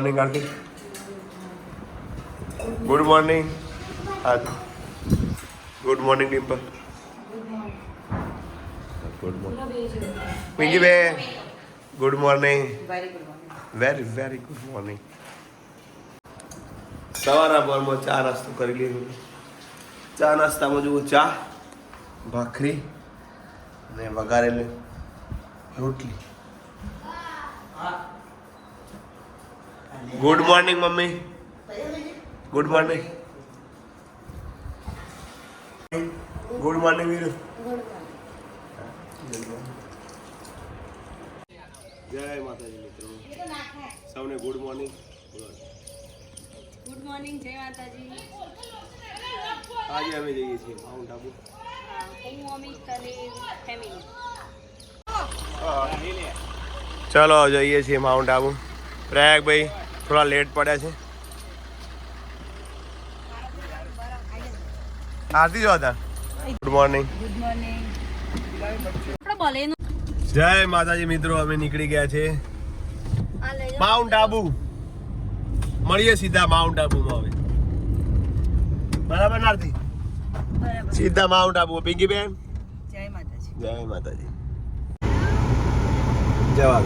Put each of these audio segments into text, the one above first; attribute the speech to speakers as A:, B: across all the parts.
A: Morning aunty good morning good morning Dimple good morning Pinky બે good morning very very good morning સવારના પોરમાં ચા નાસ્તો કરી લીધો. ચા નાસ્તામાં જુઓ ચા ભાખરી અને વઘારેલી રોટલી. Good morning mummy good morning good morning Veeru જય માતાજી મિત્રો. સૌને ગુડ મોર્નિંગ
B: ગુડ મોર્નિંગ જય માતાજી.
A: આજે અમે જઈએ છીએ માઉન્ટ આબુ ચલો જઈએ છીએ માઉન્ટ આબુ પ્રયાગભાઈ થોડા લેટ પડ્યા છે. આરતી જો હતા ગુડ મોર્નિંગ
B: ગુડ મોર્નિંગ
A: જય માતાજી મિત્રો અમે નીકળી ગયા છે
B: આ લઈ જાઓ.
A: માઉન્ટ આબુ મળીએ સીધા માઉન્ટ આબુમાં હવે. બરાબર નારતી સીધા માઉન્ટ આબુ પિંકી બેન
B: જય માતાજી.
A: જય માતાજી. જવા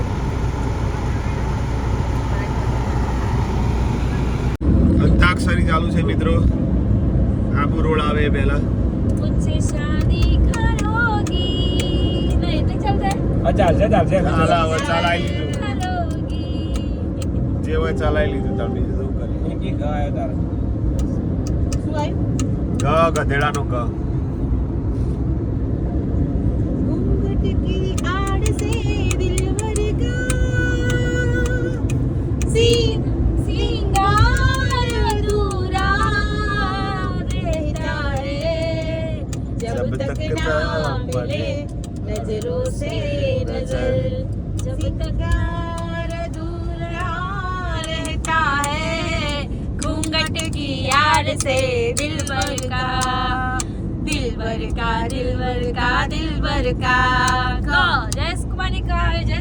A: અંતાક્ષરી ચાલુ છે મિત્રો. આબુ રોડ આવે પહેલા.
C: ચાલશે? ચાલશે
A: ચાલા ચલાવી લીધું. જે હોય ચલાવી લીધું તમે શું કર્યું ગધેડાનો ગ.
B: કા
A: ક જય સુકમાની ક
B: જય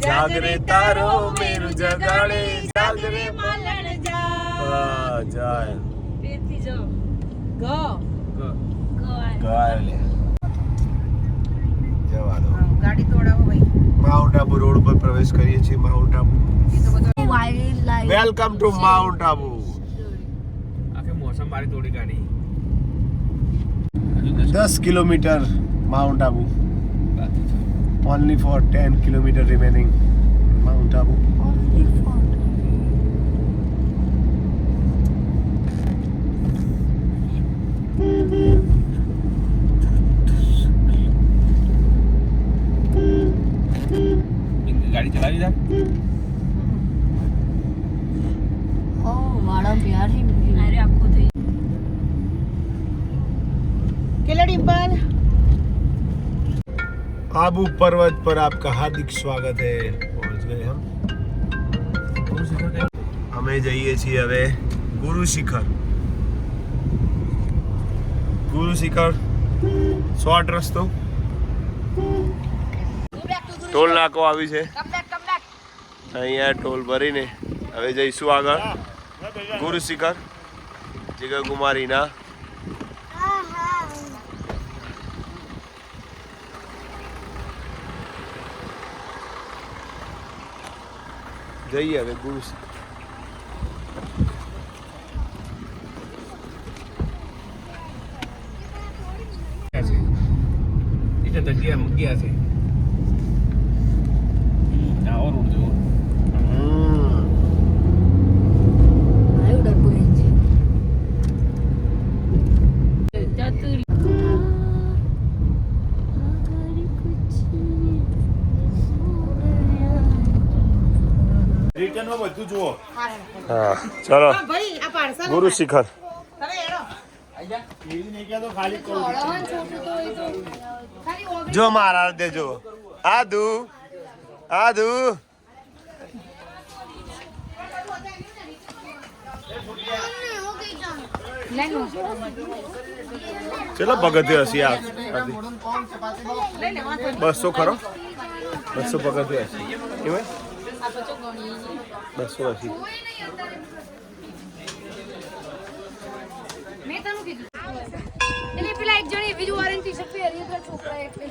B: જાગરે
A: તારો મેરુ જગાડે જાગરે
B: માલણ જા
A: જાય
B: ફેરથી જો. ગ.
D: ગાડી. તોડાવો ભાઈ.
A: માઉન્ટ આબુ રોડ પર પ્રવેશ કરીએ છીએ
B: Mount Abu
A: welcome to Mount Abu
C: આખે મોસમ મારી થોડી ગાડી
A: દસ kilometre Mount Abu only four ten kilometre remaining Mount Abu
C: ગાડી ચલાવી જા
B: અરે આખું થઈ
D: કેટલા ડિમ્પલ
A: आबू पर्वत पर आपका हार्दिक स्वागत है पहुंच गए हम અમે જઈએ છીએ હવે ગુરુ શિખર ગુરુ શિખર શોર્ટ રસ્તો ટોલ નાકો આવી છે. અહીંયા ટોલ ભરીને હવે જઈશું આગળ. ગુરુ શિખર જગકુમારીના જઈએ હવે ગુરુ
C: જગ્યા મૂક્યા છે.
E: રિટર્નમાં બધું જુઓ.
A: હા ચલો.
D: ભાઈ આ પાર્સલ
A: ગુરુ શિખર.
E: એવી
A: જો મારા દેજો. આદુ આદુ. ચલો પગથિયો હશે આ બસો ખરો? બસો પગથિયો હશે. એમાં બસો અસી
B: મેં તને કીધું? એટલે પેલા એક જણે એવી ઓરેન્જ ટી-શર્ટ પહેરી હતી છોકરા એટલે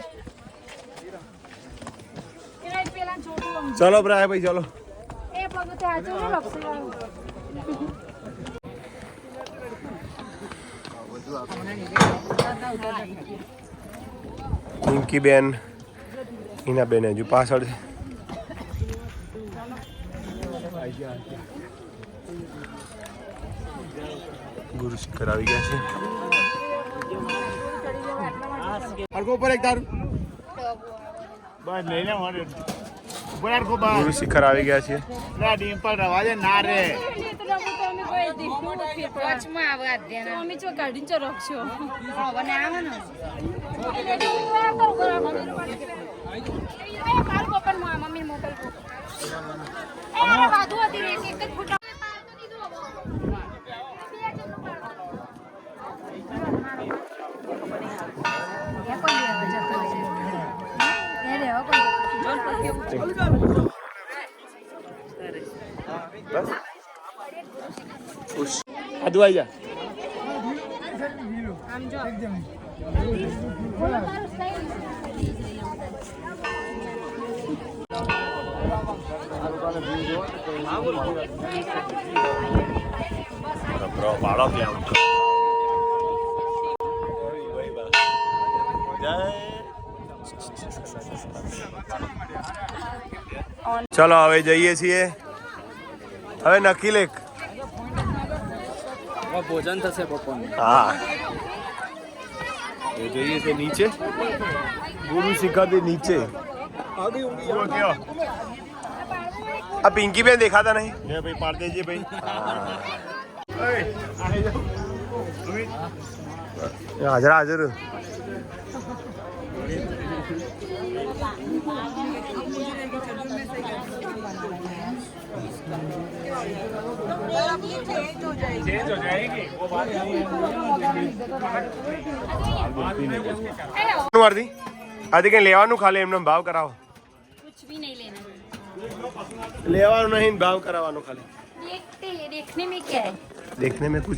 B: એના પેલા છોટું આમ.
A: ચલો પ્રાય ભાઈ ચલો.
B: એ પગથે આચો ને લપસી
A: પિંકી બેન હિના બેન હજુ પાછળ છે. ગુરુ શિખર આવી ગયા છે.
E: હરકો ઉપર એક તારું. બસ લઈને મળે. ઉપર હરકો બસ
A: ગુરુ શિખર આવી ગયા છે.
E: ના ડિમ્પલ રવા દે ના રે.
B: વચમાં મમ્મી ચો કાઢીને ચો રખશો હવે મમ્મી મોકલ એ વાધુ હતી રે એક જ ફૂટા
A: આદુ આવી જા Bro, બાળક લે ચલો હવે જઈએ છીએ. હવે નક્કી લેખ.
C: ભોજન થશે બપોરનું.
A: હા. એ જઈએ છે નીચે. ગુરુ શિખરથી નીચે. આ પિંકી બેન દેખાતા નહીં?
E: લે ભાઈ પાડ દેજે ભાઈ.
A: હાજર હાજર.
E: चेंज हो जाएगी वो बात नहीं है
A: વર્ધી આથી કઈ લેવાનું ખાલી એમને ભાવ કરાવો
B: कुछ भी नहीं लेना
A: લેવાનું નહીં ભાવ કરાવવાનો ખાલી
B: देखते हैं देखने में क्या है
A: देखने में कुछ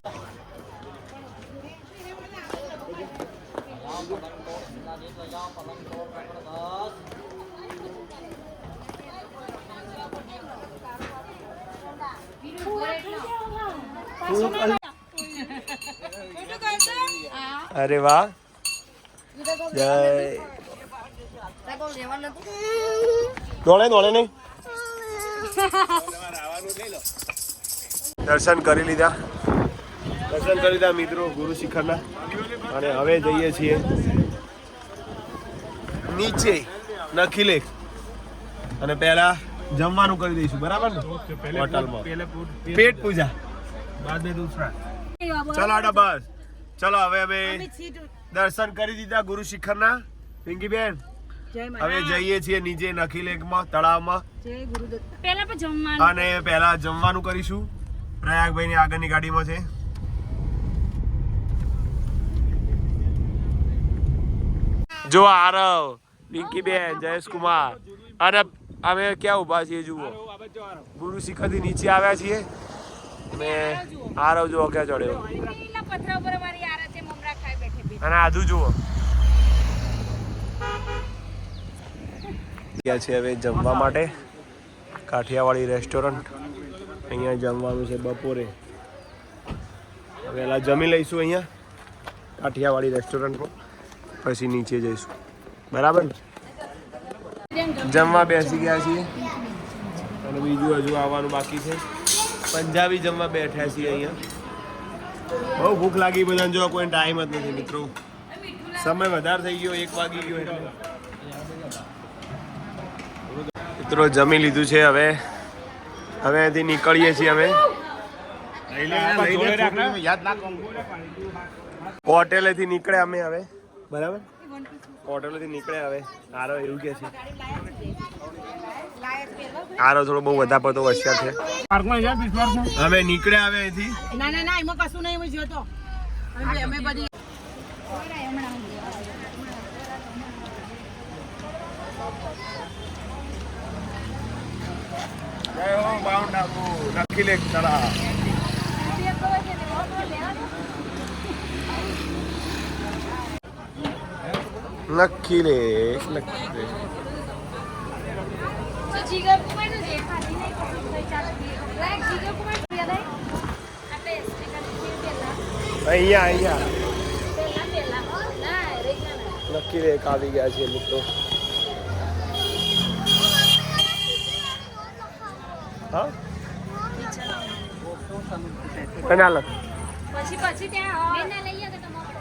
A: અરે વાહ. જય. દોડે દોડે નહીં. દર્શન કરી લીધા. દર્શન કરી લીધા મિત્રો ગુરુ શિખરના. અને હવે જઈએ છીએ નીચે નખી લેખ અને પહેલા જમવાનું કરી દઈશું બરાબર ને? હોટલમાં. પેટ પૂજા. ચલો આડા બસ. ચલો હવે અમે દર્શન કરી દીધા ગુરુ શિખર ના પિંકી બેન હવે જઈએ છીએ નીચે નખીલેકમાં તળાવમાં.
B: પહેલા પણ જમવાનું.
A: અને પહેલા જમવાનું કરીશું. પ્રયાગભાઈ ની આગળની ગાડીમાં છે. જો આરવ પિંકી બેન જયેશ કુમાર અને અમે ક્યાં ઊભા છીએ જુઓ. ગુરુ શિખરથી નીચે આવ્યા છીએ. અને આરવ જુઓ ક્યાં ચડ્યો.
B: એટલા પથરા ઉપર અમારી આરતે મમરા ખાઈ બેઠે બેઠે
A: અને આધુ જુઓ. ગયા છે હવે જમવા માટે. કાઠિયાવાડી રેસ્ટોરન્ટ. અહીંયા જમવાનું છે બપોરે. પહેલાં જમી લઈશું અહીંયા. કાઠિયાવાડી રેસ્ટોરન્ટમાં. પછી નીચે જઈશું. બરાબર? ને? જમવા બેસી ગયા છીએ. અને બીજું હજુ આવવાનું બાકી છે. પંજાબી જમવા બેઠા છીએ અહીંયા. બહુ ભૂખ લાગી બધાને જો કોઈ ટાઈમ જ નથી મિત્રો. સમય વધારે થઈ ગયો એક વાગી ગયો એટલે. મિત્રો જમી લીધું છે હવે. હવે અહીંથી નીકળીએ છીએ અમે. હોટેલેથી નીકળ્યા અમે હવે. બરાબર? હોટેલેથી નીકળે હવે. આરો એવું કે છે. આરો થોડો બહુ વધારે પડતો હોશિયાર છે. હવે નીકળે હવે અહીંથી.
D: ના ના ના એમાં કશું નહીં અમે જોતો. અમે અમે બધી
A: જય હો માઉન્ટ આબુ નક્કી લેક તળાવ નક્કી લેક નક્કી લેક
B: તો જીગર કુમારનું દેખાતી નહીં કશું થઈ ચાલતી લાઈક જીગર કુમાર યાદ આવી આપણે નક્કી પેલા
A: અહીંયા અહીંયા
B: પેલા પેલા ના રહી ગયા
A: નક્કી લેક આવી ગયા છે મિત્રો હા લખ
B: પછી પછી ત્યાં બેના લઈ આવ્યા તો તમારા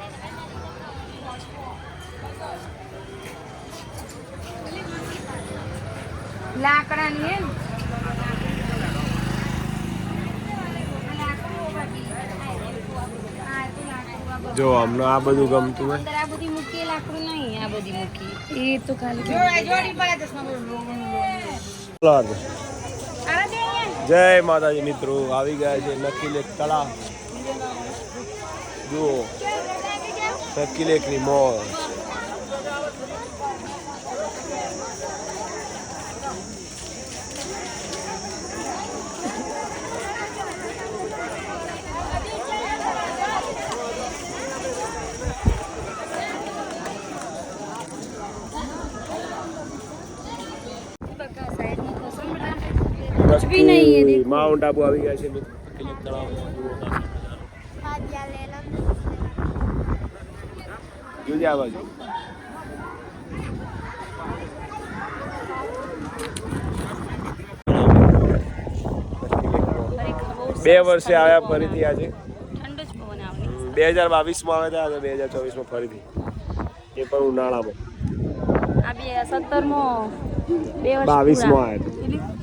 B: લાકડાની એમ?
A: જો અમને આ બધું ગમતું હોય.
B: આ બધી મૂકી લાકડું નહીં આ બધી મૂકી. એ તો ખાલી.
A: જય માતાજી મિત્રો. આવી ગયા છે નકીલ એક તળાવ. જુઓ. નક્કી લેકની મોજ
B: બકા સાઈડમાં ખોસો બેટા. कुछ भी नहीं है देखो
A: માઉન્ટ આબુ આવી ગયા છે મિત્રો નક્કી લેક તળાવ જુઓ. જોજે આ બાજુ
B: ખરેખર બહુ
A: બે વર્ષે આવ્યા ફરીથી આજે
B: ઠંડો જ પવન આવે
A: બે હજાર બાવીસમાં આવ્યા હતા અને બે હજાર ચોવીસમાં ફરીથી એ પણ ઉનાળામાં
B: આ બે સત્તરમો બે વર્ષ
A: બાવીસમાં
B: પૂરા.
A: આવ્યા
B: કેટલી?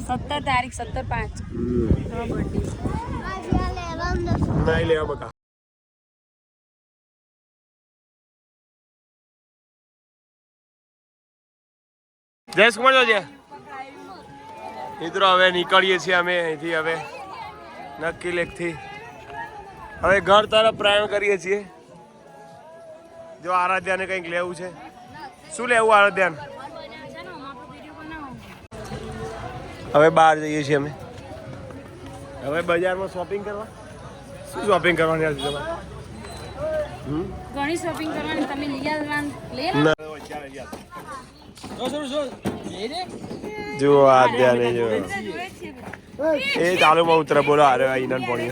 B: સત્તર તારીખ સત્તર પાંચ.
A: નહીં લેવા બકા. જયેશ કુમાર જોજે મિત્રો હવે નીકળીએ છીએ અમે અહીંથી હવે નક્કી લેકથી. હવે ઘર તરફ પ્રયાણ કરીએ છીએ. જો આરાધ્યાને કંઈક લેવું છે. શું લેવું આરાધ્યાને? હવે બહાર જઈએ છીએ અમે. હવે બજારમાં શોપિંગ કરવા? શું શોપિંગ કરવાની હતી તમારે?
B: ઘણી શોપિંગ કરવાની તમે લઈ આવવાનું લઈ આવો.
A: ના. જુઓ એ જો એ ચાલુમાં ઉતરે બોલો અરે ઈનન પોણી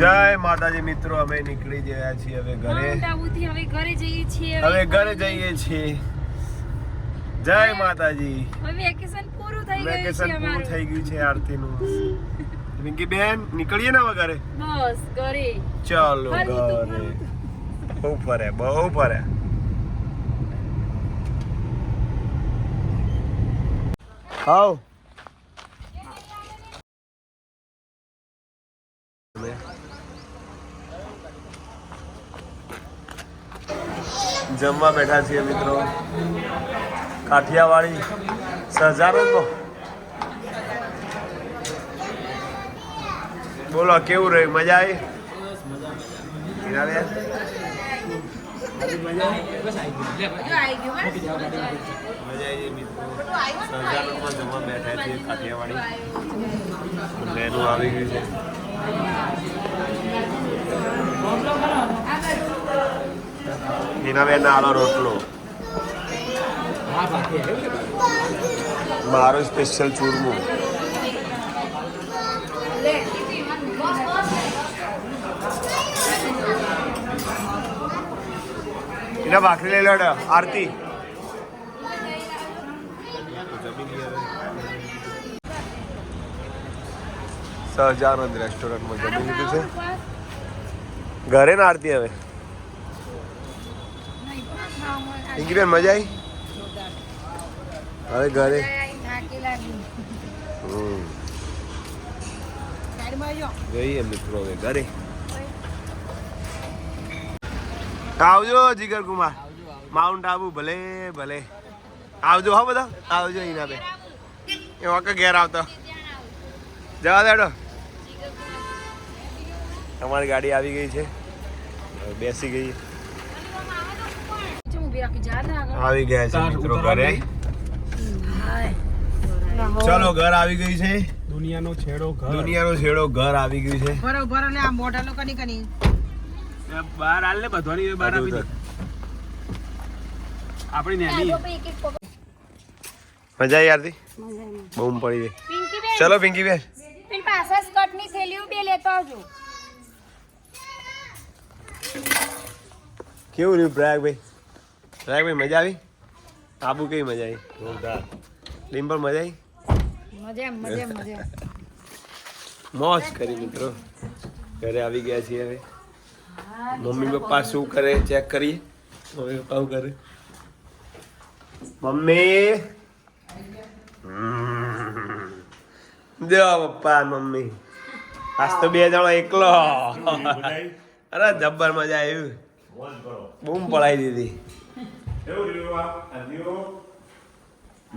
A: જય માતાજી મિત્રો અમે નીકળી ગયા છીએ હવે ઘરે.
B: હવે ઘરે જઈએ છીએ
A: હવે ઘરે જઈએ છીએ. જય માતાજી.
B: વેકેશન પૂરું થઈ ગયું છે
A: વેકેશન પૂરું થઈ ગયું છે આરતીનું. રિંકી બેન નીકળીએ ને હવે ઘરે?
B: બસ ઘરે.
A: ચાલો ઘરે. બહુ ફરે બહુ ફરે. આવ જમવા બેઠા છીએ મિત્રો કાઠિયાવાડી સહજાનો તો બોલો કેવું રહ્યું મજા આવી હીરાબેન? મજા આવી ગઈ આવી ગયું છે. હીનાબેન આલો રોટલો. મારો સ્પેશિયલ ચૂરમો. એના ભાખરી લઈ લો આરતી. સહજાનંદ રેસ્ટોરન્ટમાં જમી લીધું છે. ઘરે ના આરતી હવે. પિંકીબેન મજા આવી હવે ઘરે. જઈએ મિત્રો હવે ઘરે. આવજો જીગર કુમાર. માઉન્ટ આબુ ભલે ભલે. આવજો હા બધા. આવજો અહીંના બે એ વાંકા ઘેર આવતો. જવા દેડો તમારી ગાડી આવી ગઈ છે. બેસી ગઈ. આવી ગયા છે મિત્રો ઘરે. ચલો ઘર આવી ગઈ છે.
C: દુનિયાનો છેડો ઘર.
A: દુનિયાનો છેડો ઘર આવી ગયું છે.
D: ભરો ભરો લે આ મોઢા લોકો ની કની.
C: બહાર હાલ ને બધવાની બહાર આપી દે. આપણી નેની.
A: મજા આરતી બૂમ પડી ગઈ. ચલો પિંકી બેન
B: પાછા સ્કર્ટની થેલીઓ બે લેતો આવજો.
A: કેવું રહ્યું પ્રયાગભાઈ? પ્રયાગભાઈ મજા આવી? આબુ કેવી મજા આવી? જોરદાર. ડિમ્પલ મજા આવી?
B: મજા મજા મજા.
A: મોજ કરી મિત્રો. ઘરે આવી ગયા છીએ હવે. મમ્મી પપ્પા શું કરે ચેક કરીએ. મમ્મી પપ્પા શું કરે મમ્મી. જો પપ્પા મમ્મી. આજ તો બે જણો એકલો. અરે જબ્બર મજા આવી. બૂમ પડાઈ દીધી.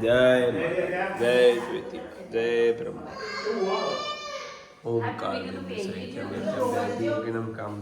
A: જય જય શ્રુતિ જય બ્રહ્મા. ઓમકાર કામ